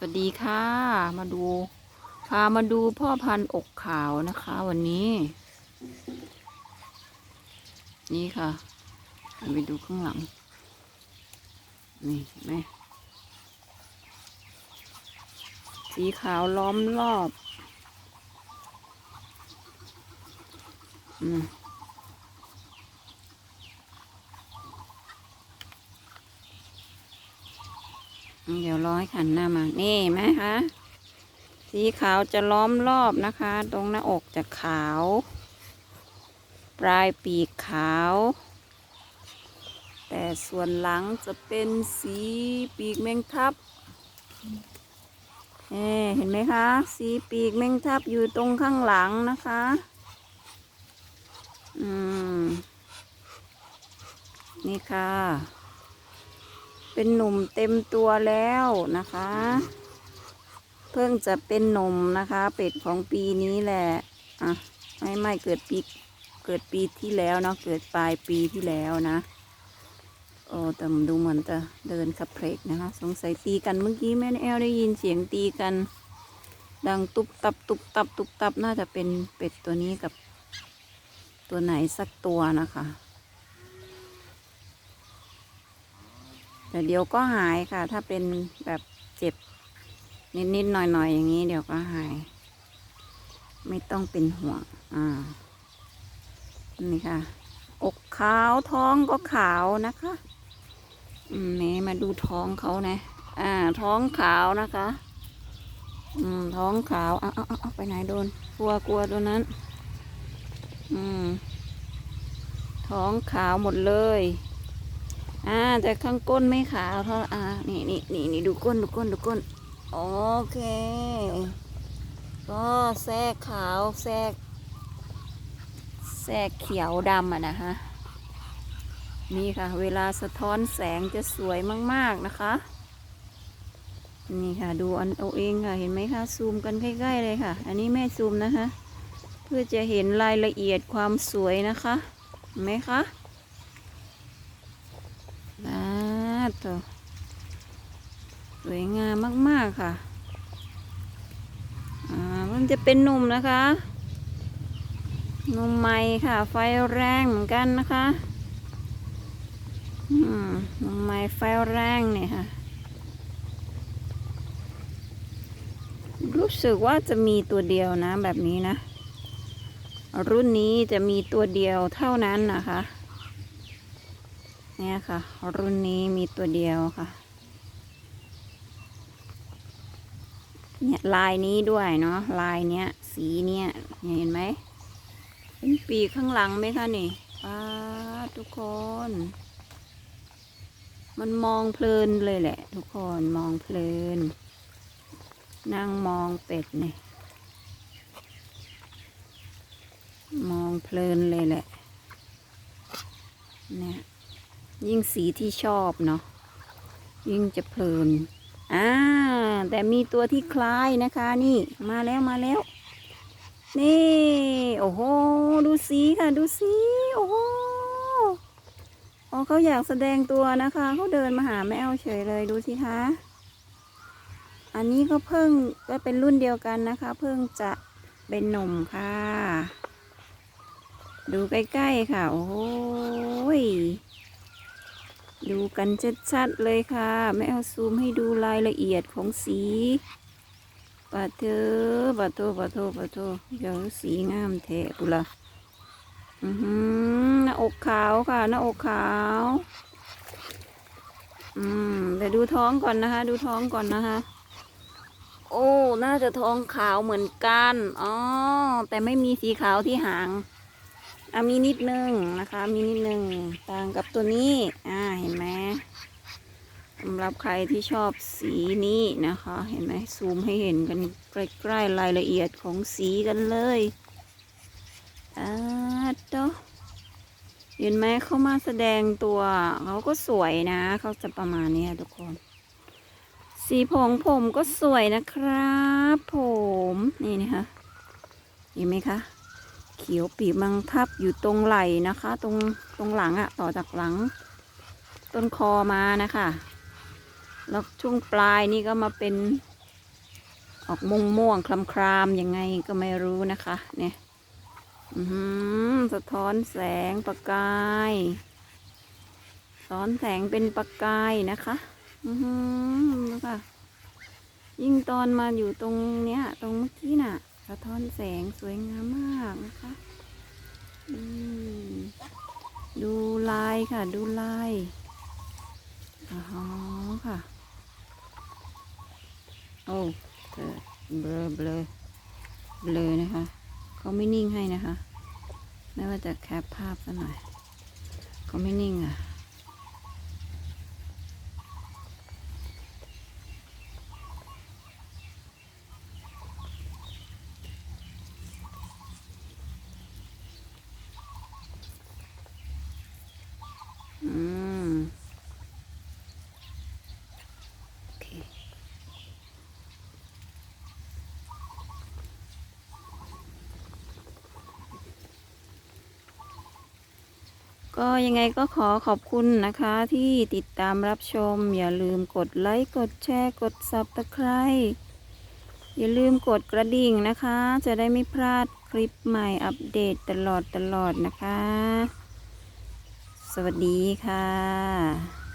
สวัสดีค่ะ มาดูพามาดูพ่อพันธุ์อกขาวนะคะ วันนี้ นี่ค่ะไปดูข้างหลัง นี่เห็นไหมสีขาวล้อมรอบ อืม เดี๋ยวร้อยขันหน้ามา นี่ไหมคะ สีขาวจะล้อมรอบนะคะ ตรงหน้าอกจะขาว ปลายปีกขาว แต่ส่วนหลังจะเป็นสีปีกแมงทับเอเห็นไหมคะ สีปีกแมงทับอยู่ตรงข้างหลังนะคะ อืม นี่ค่ะ เป็นหนุ่มเต็มตัวแล้วนะคะ เพิ่งจะเป็นหนุ่มนะคะ เป็ดของปีนี้แหละอะไม่ไม่เกิดปีเกิดปีที่แล้วเนาะเกิดปลายปีที่แล้วนะโอ้แต่ดูเหมือนจะเดินขับเพลกนะคะ สงสัยตีกันเมื่อกี้แม่แอลได้ยินเสียงตีกัน ดังตุบตับตุบตับตุบตับน่าจะเป็นเป็ดตัวนี้กับตัวไหนสักตัวนะคะ แต่เดี๋ยวก็หายค่ะ ถ้าเป็นแบบเจ็บ นิดๆหน่อยๆอย่างนี้ เดี๋ยวก็หาย ไม่ต้องเป็นห่วงอ่านี่ค่ะ อกขาวท้องก็ขาวนะคะอืมนี่มาดูท้องเขานะ อ่า ท้องขาวนะคะ อืม ท้องขาวเอาเอาเอาไปไหนโดน กลัวกลัวตัวนั้น อืม ท้องขาวหมดเลย อ่าแต่ข้างก้นไม่ขาวเท่าอ่านี่นี่นี่นี่ดูก้นดูก้นดูก้น โอเค ก็แทรกขาวแทรกแทรกเขียวดำอะนะฮะ นี่ค่ะ เวลาสะท้อนแสงจะสวยมาก ๆ นะคะ นี่ค่ะ ดูอันเอาเองค่ะ เห็นไหมคะซูมกันใกล้ ๆ เลยค่ะ อันนี้แม่ซูมนะคะ เพื่อจะเห็นรายละเอียดความสวยนะคะเห็นไหมคะนะ ตัวสวยงามมาก ๆ ค่ะ อ่ามันจะเป็นหนุ่มนะคะหนุ่มใหม่ค่ะ ไฟแรงเหมือนกันนะคะอืมหนุ่มใหม่ไฟแรงเนี่ยค่ะ รู้สึกว่าจะมีตัวเดียวนะแบบนี้นะ รุ่นนี้จะมีตัวเดียวเท่านั้นนะคะ เนี่ยค่ะ รุ่นนี้มีตัวเดียวค่ะ เนี่ยลายนี้ด้วยเนาะลายเนี้ย สีเนี้ยเห็นไหมเห็นปีข้างหลังไหมคะนี่ป้าทุกคน มันมองเพลินเลยแหละ ทุกคนมองเพลิน นั่งมองเป็ดนี่มองเพลินเลยแหละ เนี่ย ยิ่งสีที่ชอบเนาะยิ่งจะเพลินอ่าแต่มีตัวที่คล้ายนะคะ นี่มาแล้วมาแล้ว นี่ โอ้โห ดูสีค่ะ ดูสีโอ้โหอ๋อเขาอยากแสดงตัวนะคะเขาเดินมาหาแม่เอาเฉยเลยดูสิคะอันนี้ก็เพิ่งก็เป็นรุ่นเดียวกันนะคะ เพิ่งจะเป็นหนุ่มค่ะ ดูใกล้ๆค่ะ โอ้ย ดูกันชัดๆเลยค่ะไม่เอาซูมให้ดูรายละเอียดของสีปะเธอปะโทปะโทปะโทเดี๋ยวสีงามแทะปุละอือหือหน้าอกขาวค่ะหน้าอกขาว อืมเดี๋ยวดูท้องก่อนนะคะ ดูท้องก่อนนะคะ โอ้ น่าจะท้องขาวเหมือนกัน อ๋อ แต่ไม่มีสีขาวที่หาง อะมีนิดนึงนะคะ มีนิดนึงต่างกับตัวนี้ อ่าเห็นไหมสำหรับใครที่ชอบสีนี้นะคะ เห็นไหมซูมให้เห็นกันใกล้ๆรายละเอียดของสีกันเลยอ่าโตะเห็นไหมเขามาแสดงตัวเขาก็สวยนะเขาจะประมาณนี้ทุกคน สีผมผมก็สวยนะครับ ผมนี่นะคะเห็นไหมคะ เขียวปีกมังทับอยู่ตรงไหล่นะคะ ตรงตรงหลังอะต่อจากหลัง ต้นคอมานะคะ แล้วช่วงปลายนี่ก็มาเป็น ออกม่วงม่วงคลำคลามยังไงก็ไม่รู้นะคะ เนี่ยอือหือสะท้อนแสงประกายสะท้อนแสงเป็นประกายนะคะ อือค่ะ ยิ่งตอนมาอยู่ตรงเนี้ย ตรงเมื่อกี้น่ะ สะท้อนแสงสวยงามมากนะคะดูลายค่ะ ดูลายอ๋อค่ะ โอ้เกิดเบลอเบลอเบลอนะคะ เขาไม่นิ่งให้นะคะ ไม่ว่าจะแคปภาพซะหน่อยเขาไม่นิ่งอะ อืมโอเคก็ยังไงก็ขอขอบคุณนะคะที่ติดตามรับชม อย่าลืมกดไลค์กดแชร์กด Subscribe อย่าลืมกดกระดิ่งนะคะ จะได้ไม่พลาดคลิปใหม่อัปเดตตลอดตลอดนะคะ สวัสดีค่ะ